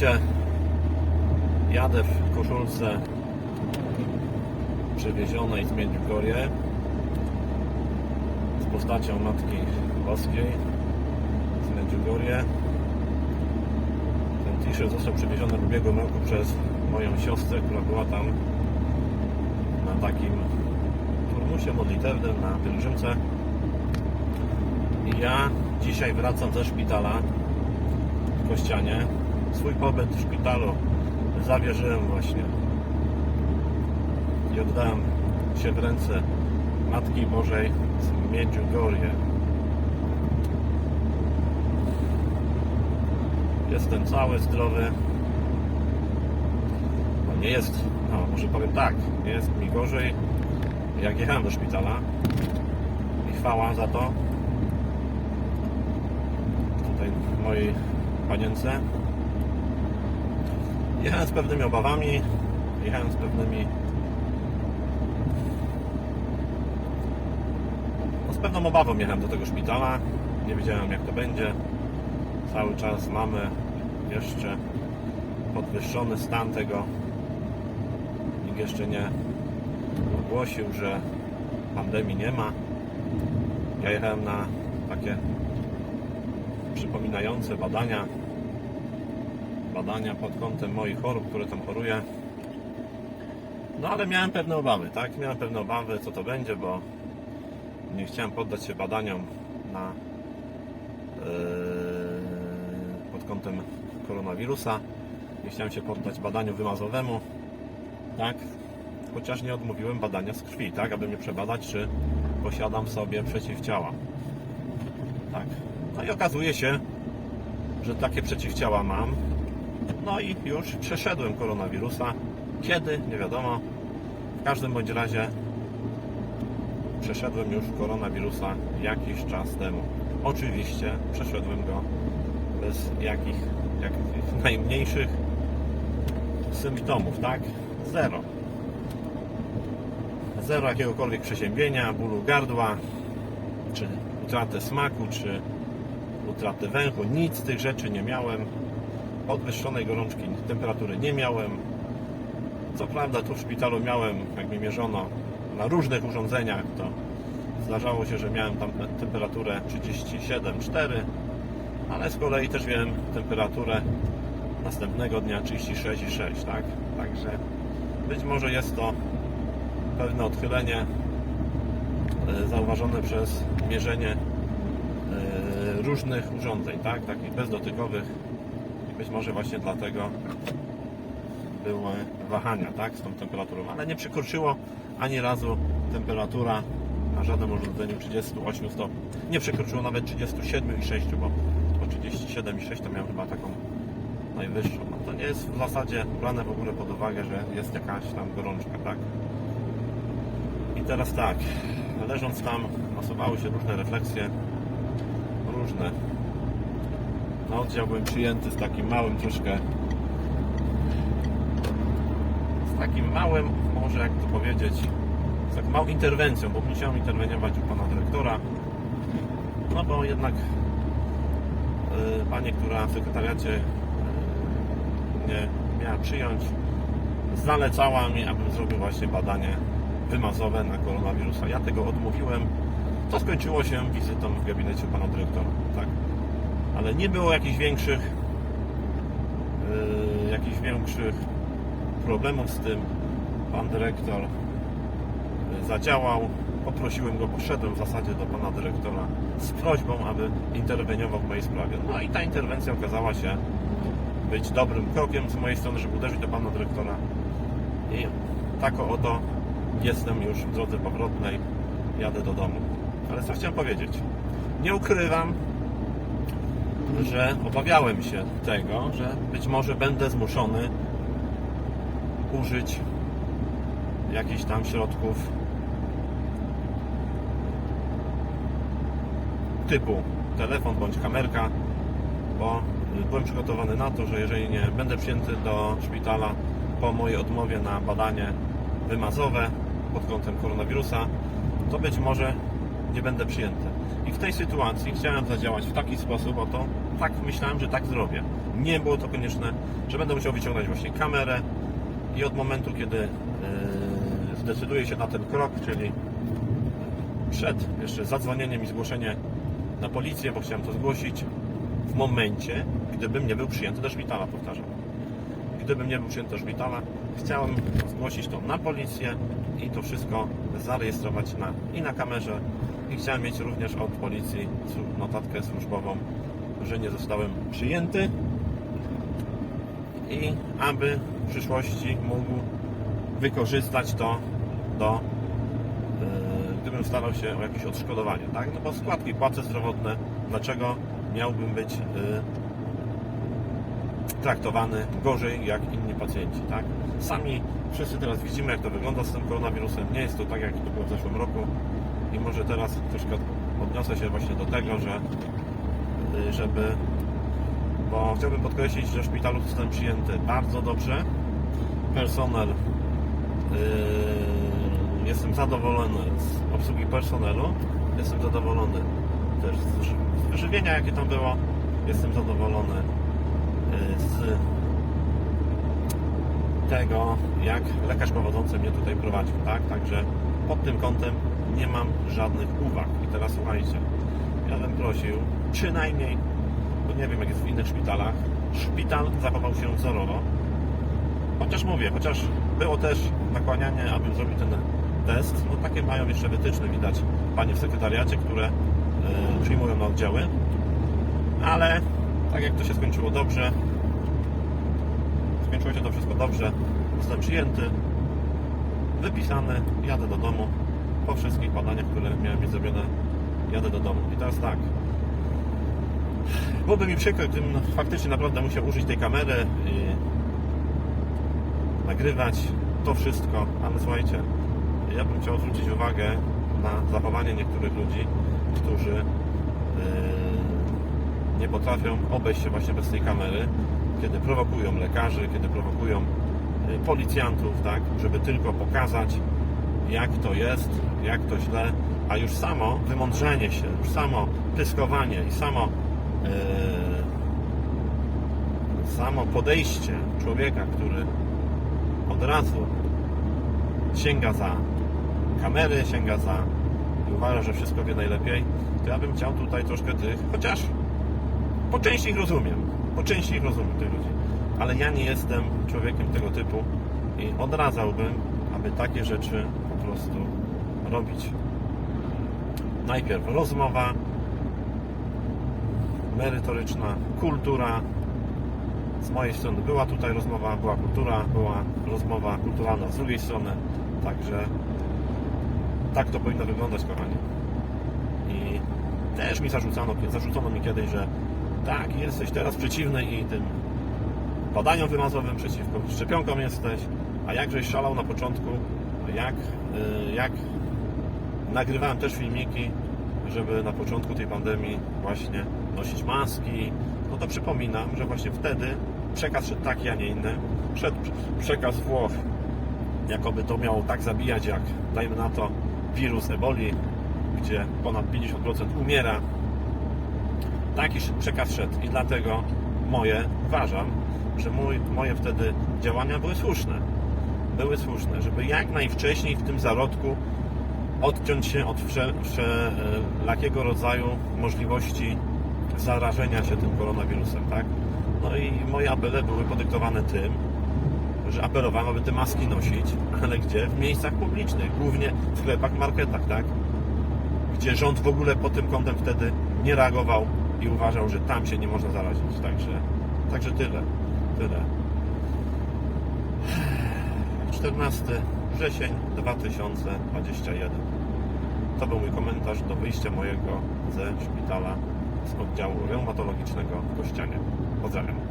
widzicie, jadę w koszulce przewiezionej z Międzygorie z postacią Matki Boskiej z Międzygorie. Ten t-shirt został przewieziony w ubiegłym roku przez moją siostrę, która była tam na takim turnusie modlitewnym na pielgrzymce. I ja dzisiaj wracam ze szpitala w Kościanie. Swój pobyt w szpitalu zawierzyłem właśnie i oddałem się w ręce Matki Bożej z Międzygorie. Jestem cały, zdrowy. No nie jest, no może powiem tak, nie jest mi gorzej jak jechałem do szpitala i chwała za to tutaj mojej panience. Jechałem z pewnymi obawami, jechałem z pewnymi no z pewną obawą jechałem do tego szpitala. Nie wiedziałem jak to będzie. Cały czas mamy jeszcze podwyższony stan tego. Nikt jeszcze nie ogłosił, że pandemii nie ma. Ja jechałem na takie przypominające badania badania pod kątem moich chorób, które tam choruję. No ale miałem pewne obawy, tak? Miałem pewne obawy, co to będzie, bo nie chciałem poddać się badaniom na yy, pod kątem koronawirusa. Nie chciałem się poddać badaniu wymazowemu, tak? Chociaż nie odmówiłem badania z krwi, tak? Aby mnie przebadać, czy posiadam w sobie przeciwciała. Tak. No i okazuje się, że takie przeciwciała mam. No i już przeszedłem koronawirusa. Kiedy? Nie wiadomo. W każdym bądź razie przeszedłem już koronawirusa jakiś czas temu. Oczywiście przeszedłem go bez jakich, jakich najmniejszych symptomów, tak? Zero. Zero jakiegokolwiek przeziębienia, bólu gardła, czy utratę smaku, czy utratę węchu. Nic z tych rzeczy nie miałem. Podwyższonej gorączki, temperatury nie miałem. Co prawda tu w szpitalu miałem, jak mi mierzono na różnych urządzeniach, to zdarzało się, że miałem tam temperaturę 37,4, ale z kolei też miałem temperaturę następnego dnia 36,6, tak? Także być może jest to pewne odchylenie e, zauważone przez mierzenie e, różnych urządzeń, tak? Takich bezdotykowych być może właśnie dlatego były wahania, tak? Z tą temperaturą, ale nie przekroczyło ani razu temperatura na żadnym urządzeniu 38 stopni. Nie przekroczyło nawet 37,6, bo po 37,6 to miałem chyba taką najwyższą. No to nie jest w zasadzie brane w ogóle pod uwagę, że jest jakaś tam gorączka, tak? I teraz tak, leżąc tam, nasuwały się różne refleksje, różne. Na oddział byłem przyjęty z takim małym troszkę, z takim małym, może jak to powiedzieć, z taką małą interwencją, bo musiałem interweniować u pana dyrektora, no bo jednak yy, pani, która w sekretariacie yy, mnie miała przyjąć, zalecała mi, abym zrobił właśnie badanie wymazowe na koronawirusa. Ja tego odmówiłem. To skończyło się wizytą w gabinecie pana dyrektora, tak. Ale nie było jakichś większych yy, jakichś większych problemów z tym. Pan dyrektor yy, zadziałał. Poprosiłem go, poszedłem w zasadzie do pana dyrektora z prośbą, aby interweniował w mojej sprawie. No i ta interwencja okazała się być dobrym krokiem z mojej strony, żeby uderzyć do pana dyrektora. I tak oto jestem już w drodze powrotnej, jadę do domu. Ale co chciałem powiedzieć? Nie ukrywam, że obawiałem się tego, że być może będę zmuszony użyć jakichś tam środków typu telefon bądź kamerka, bo byłem przygotowany na to, że jeżeli nie będę przyjęty do szpitala po mojej odmowie na badanie wymazowe pod kątem koronawirusa, to być może nie będę przyjęty. I w tej sytuacji chciałem zadziałać w taki sposób, oto tak myślałem, że tak zrobię. nie było to konieczne, że będę musiał wyciągnąć właśnie kamerę i od momentu, kiedy yy, zdecyduję się na ten krok, czyli przed jeszcze zadzwonieniem i zgłoszenie na policję, bo chciałem to zgłosić w momencie, gdybym nie był przyjęty do szpitala, powtarzam. Gdybym nie był do szpitala, chciałem zgłosić to na policję i to wszystko zarejestrować na, i na kamerze i chciałem mieć również od policji notatkę służbową, że nie zostałem przyjęty i aby w przyszłości mógł wykorzystać to do Yy, gdybym starał się o jakieś odszkodowanie, tak? No bo składki płace zdrowotne, dlaczego miałbym być traktowany gorzej jak inni pacjenci, tak? Sami wszyscy teraz widzimy, jak to wygląda z tym koronawirusem. Nie jest to tak, jak to było w zeszłym roku i może teraz troszkę odniosę się właśnie do tego, że yy, żeby bo chciałbym podkreślić, że w szpitalu zostałem przyjęty bardzo dobrze. Personel Yy, jestem zadowolony z obsługi personelu, jestem zadowolony też z ży- z wyżywienia, jakie tam było, jestem zadowolony z tego, jak lekarz prowadzący mnie tutaj prowadził, tak? Także pod tym kątem nie mam żadnych uwag. I teraz słuchajcie, ja bym prosił, przynajmniej, bo nie wiem jak jest w innych szpitalach, szpital zachował się wzorowo, Chociaż mówię, chociaż było też nakłanianie, abym zrobił ten test, no takie mają jeszcze wytyczne, widać panie w sekretariacie, które y, przyjmują na oddziały, ale tak jak to się skończyło dobrze, skończyło się to wszystko dobrze, zostałem przyjęty, wypisany, jadę do domu, po wszystkich badaniach, które miałem mieć zrobione, jadę do domu. I teraz tak, byłoby mi przykro, gdybym faktycznie naprawdę musiał użyć tej kamery i nagrywać to wszystko, ale słuchajcie, ja bym chciał zwrócić uwagę na zachowanie niektórych ludzi, którzy yy, nie potrafią obejść się właśnie bez tej kamery, kiedy prowokują lekarzy, kiedy prowokują yy, policjantów, tak, żeby tylko pokazać, jak to jest, jak to źle, a już samo wymądrzenie się, już samo pyskowanie i samo yy, samo podejście człowieka, który od razu sięga za kamery, sięga za i uważa, że wszystko wie najlepiej, to ja bym chciał tutaj troszkę tych, chociaż po części ich rozumiem, po części ich rozumiem tych ludzi, ale ja nie jestem człowiekiem tego typu i odradzałbym, aby takie rzeczy po prostu robić. Najpierw rozmowa merytoryczna, kultura, z mojej strony była tutaj rozmowa, była kultura, była rozmowa kulturalna z drugiej strony, także tak to powinno wyglądać, kochani. I też mi zarzucano, zarzucono mi kiedyś, że tak, jesteś teraz przeciwny i tym badaniom wymazowym przeciwko szczepionkom jesteś, a jakżeś szalał na początku, jak, y, jak nagrywałem też filmiki, żeby na początku tej pandemii właśnie nosić maski, no to przypominam, że właśnie wtedy przekaz szedł taki, a nie inny. Szedł przekaz Włoch, jakoby to miało tak zabijać, jak dajmy na to wirus eboli, gdzie ponad 50% umiera. Taki przekaz szedł i dlatego moje, uważam, że mój, moje wtedy działania były słuszne. Były słuszne, żeby jak najwcześniej w tym zarodku odciąć się od wszel- wszelakiego rodzaju możliwości zarażenia się tym koronawirusem, tak? No i moje apele były podyktowane tym, że apelowałem, aby te maski nosić, ale gdzie? W miejscach publicznych, głównie w sklepach, marketach, tak? Gdzie rząd w ogóle pod tym kątem wtedy nie reagował i uważał, że tam się nie można zarazić. Także, także tyle. Tyle. 14 wrzesień 2021. To był mój komentarz do wyjścia mojego ze szpitala z oddziału reumatologicznego w Kościanie. Pozdrawiam.